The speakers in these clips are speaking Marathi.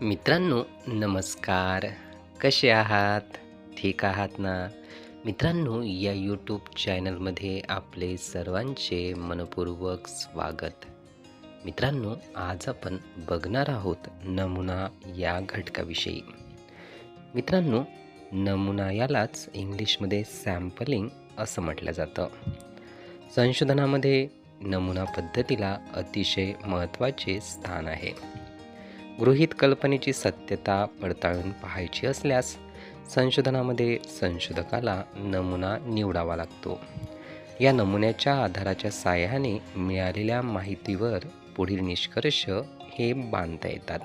मित्रांनो नमस्कार. कसे आहात? ठीक आहात ना? मित्रांनो या यूट्यूब चॅनलमध्ये आपले सर्वांचे मनपूर्वक स्वागत. मित्रांनो आज आपण बघणार आहोत नमुना या घटकाविषयी. मित्रांनो नमुना यालाच इंग्लिशमध्ये सॅम्पलिंग असं म्हटलं जातं. संशोधनामध्ये नमुना पद्धतीला अतिशय महत्त्वाचे स्थान आहे. गृहीत कल्पनेची सत्यता पडताळून पाहायची असल्यास संशोधनामध्ये संशोधकाला नमुना निवडावा लागतो. या नमुन्याच्या आधाराच्या साह्याने मिळालेल्या माहितीवर पुढील निष्कर्ष हे बांधता येतात.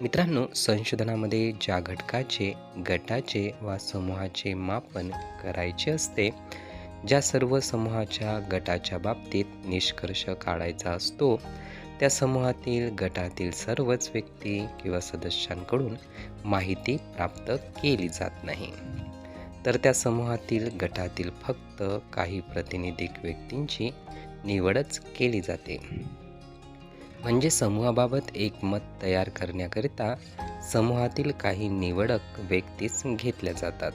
मित्रांनो संशोधनामध्ये ज्या घटकाचे गटाचे वा समूहाचे मापन करायचे असते ज्या सर्व समूहाच्या गटाच्या बाबतीत निष्कर्ष काढायचा असतो त्या समूहातील गटातील सर्वच व्यक्ती किंवा सदस्यांकडून माहिती प्राप्त केली जात नाही. तर त्या समूहातील गटातील फक्त काही प्रतिनिधिक व्यक्तींची निवडच केली जाते. म्हणजे समूहाबाबत एक मत तयार करण्याकरिता समूहातील काही निवडक व्यक्तीच घेतल्या जातात.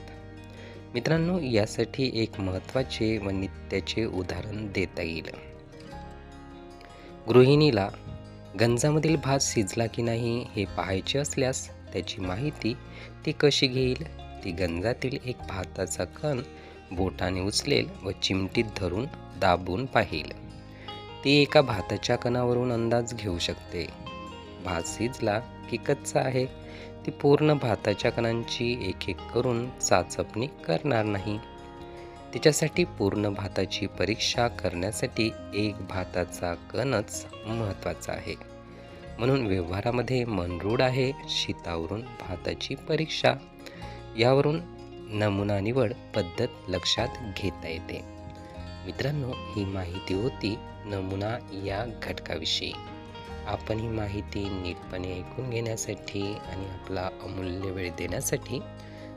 मित्रांनो यासाठी एक महत्त्वाचे व नित्याचे उदाहरण देता येईल. गृहिणीला गंजामधील भात शिजला की नाही हे पाहायचे असल्यास त्याची माहिती ती कशी घेईल? ती गंजातील एक भाताचा कण बोटाने उचलेल व चिमटीत धरून दाबून पाहिल. ती एका भाताच्या कणावरून अंदाज घेऊ शकते. भात शिजला की कच्चा आहे ती पूर्ण भाताच्या कणांची एक एक करून चाचपणी करणार नाही. तिच्यासाठी पूर्ण भाताची परीक्षा करण्यासाठी एक भाताचा कणच महत्त्वाचा आहे. म्हणून व्यवहारामध्ये मनरूढ आहे शीतावरून भाताची परीक्षा. यावरून नमुना निवड पद्धत लक्षात घेता येते. मित्रांनो ही माहिती होती नमुना या घटकाविषयी. आपण ही माहिती नीटपणे ऐकून घेण्यासाठी आणि आपला अमूल्य वेळ देण्यासाठी